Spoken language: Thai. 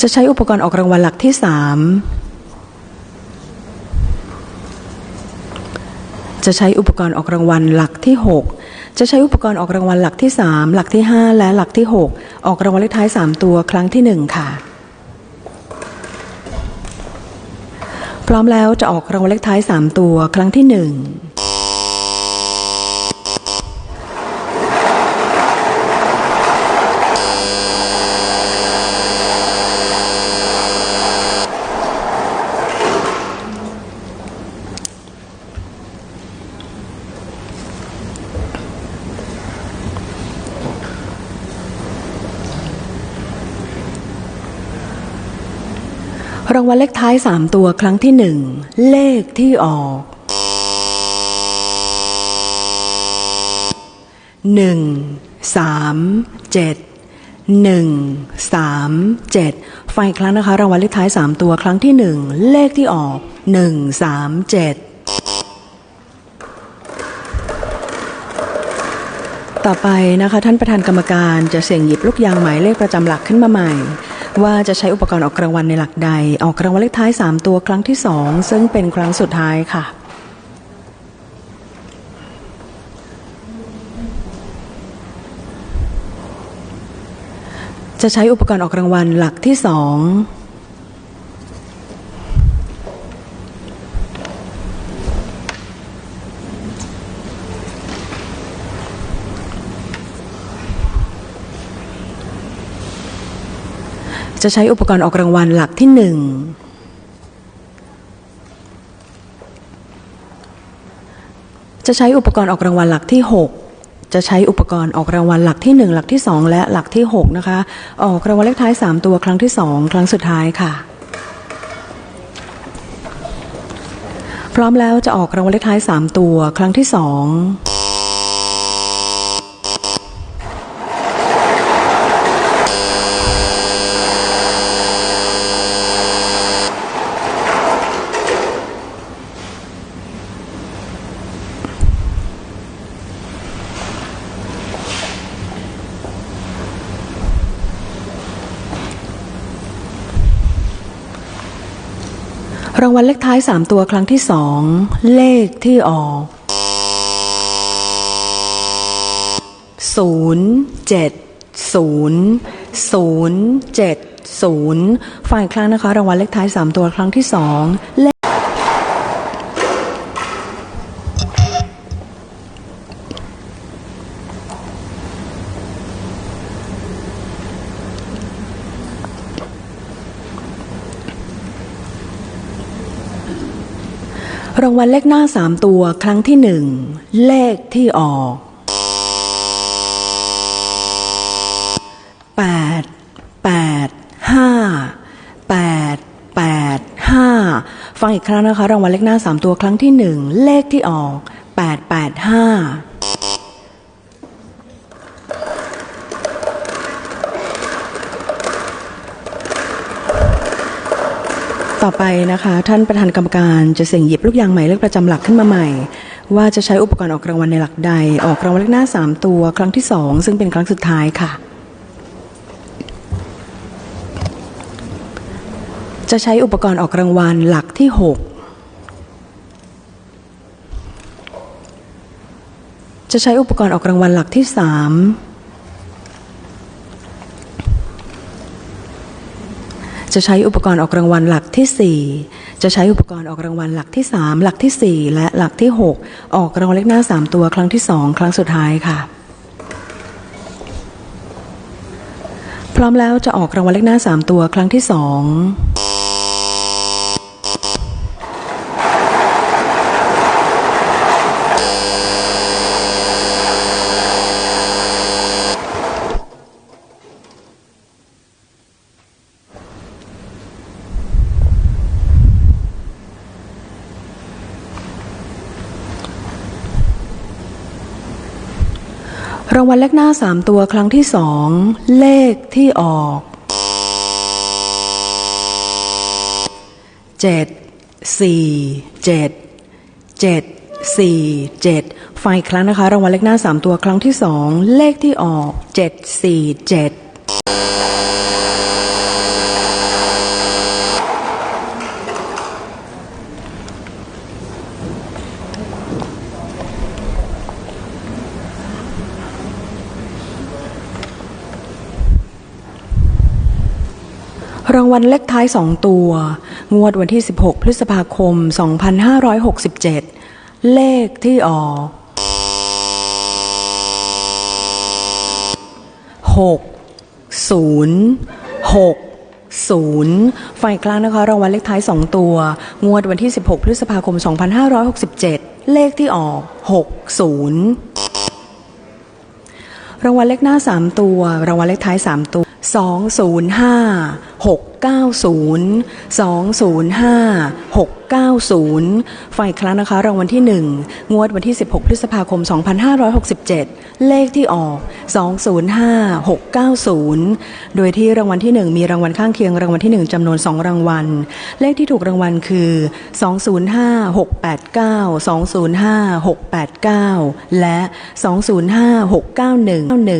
จะใช้อุปกรณ์ออกรางวัลหลักที่สามจะใช้อุปกรณ์ออกรางวัลหลักที่หกจะใช้อุปกรณ์ออกรางวัลหลักที่สามหลักที่ห้าและหลักที่หกออกรางวัลเลขท้ายสามตัวครั้งที่หนึ่งค่ะ พร้อมแล้วจะออกรางวัลเลขท้าย 3 ตัวครั้งที่ 1 รางวัลเลขท้าย3ตัวครั้งที่1เลขที่ออกหนึ่งสามเจ็ดหนึ่งสามเจ็ดไฟงอีกครั้งนะคะ รางวัลเลขท้าย3ตัวครั้งที่1เลขที่ออกหนึ่งสามเจ็ดต่อไปนะคะ ท่านประธานกรรมการจะเสี่ยงหยิบลูกยางหมายเลขประจำหลักขึ้นมาใหม่ ว่าจะใช้อุปกรณ์ออกรางวัลในหลักใด ออกรางวัลเลขท้าย 3 ตัวครั้งที่ 2 ซึ่งเป็นครั้งสุดท้ายค่ะ จะใช้อุปกรณ์ออกรางวัลหลักที่ 2 จะใช้อุปกรณ์ออกรางวัลหลักที่หนึ่งจะใช้อุปกรณ์ออกรางวัลหลักที่หกจะใช้อุปกรณ์ออกรางวัลหลักที่ 1 หลักที่ 2 และหลักที่ 6 นะคะ ออกรางวัลเลขท้าย 3 ตัวครั้งที่ 2 ครั้งสุดท้ายค่ะ พร้อมแล้วจะออกรางวัลเลขท้าย 3 ตัวครั้งที่ 2 รางวัลเลขท้าย3ตัวครั้งที่2เลขที่ออก0 7 0 0 7 0ฝ่ายครั้งนะคะรางวัลเลขท้าย3ตัวครั้งที่2เลข รางวัลเลขหน้า3ตัวครั้งที่1เลขที่ออก8 8 5 8 8 5ฟังอีกครั้งนะคะ รางวัลเลขหน้า3ตัวครั้งที่1เลขที่ออก8 8 5 ต่อไปนะคะ ท่านประธานกรรมการจะเสี่ยงหยิบลูกยางหมายเลขประจำหลักขึ้นมาใหม่ ว่าจะใช้อุปกรณ์ออกรางวัลในหลักใด ออกรางวัลเลขหน้า 3 ตัว ครั้งที่ 2 ซึ่งเป็นครั้งสุดท้ายค่ะ จะใช้อุปกรณ์ออกรางวัลหลักที่ 6 จะใช้อุปกรณ์ออกรางวัลหลักที่ 3 จะใช้อุปกรณ์ออกรางวัลหลักที่ 4 จะใช้อุปกรณ์ออกรางวัลหลักที่ 3 หลักทีสี่ 4 และหลักที่ 6 ออกรางวัลเลขหน้า 3 ตัวครั้งที่ 2 ครั้งสุดท้ายค่ะ พร้อมแล้วจะออกรางวัลเลขหน้า 3 ตัวครั้งที่ 2 รางวัลเลขหน้าสามตัวครั้งที่สองเลขที่ออก7 4 7 7 4 7ฝ่ายครั้งนะคะ รางวัลเลขหน้าสามตัวครั้งที่สองเลขที่ออกเจ็ดสี่เจ็ด รางวัลเลขท้าย 2 ตัว งวดวันที่ 16 พฤษภาคม 2567 เลขที่ออก6 0 6 0 ฝ่ายกลางนะคะ รางวัลเลขท้าย 2 ตัว งวดวันที่ 16 พฤษภาคม 2567 เลขที่ออก 60 รางวัลเลขหน้า 3 ตัว รางวัลเลขท้าย 3 ตัว 205 690 205 690 ฝ่ายครั้งนะคะ รางวัลที่ 1 งวดวันที่ 16 พฤษภาคม 2567 เลขที่ออก 205 690 โดยที่รางวัลที่ 1 มีรางวัลข้างเคียงรางวัลที่ 1จำนวน 2 รางวัล เลขที่ถูกรางวัลคือ 205 689 205 689 และ 205 691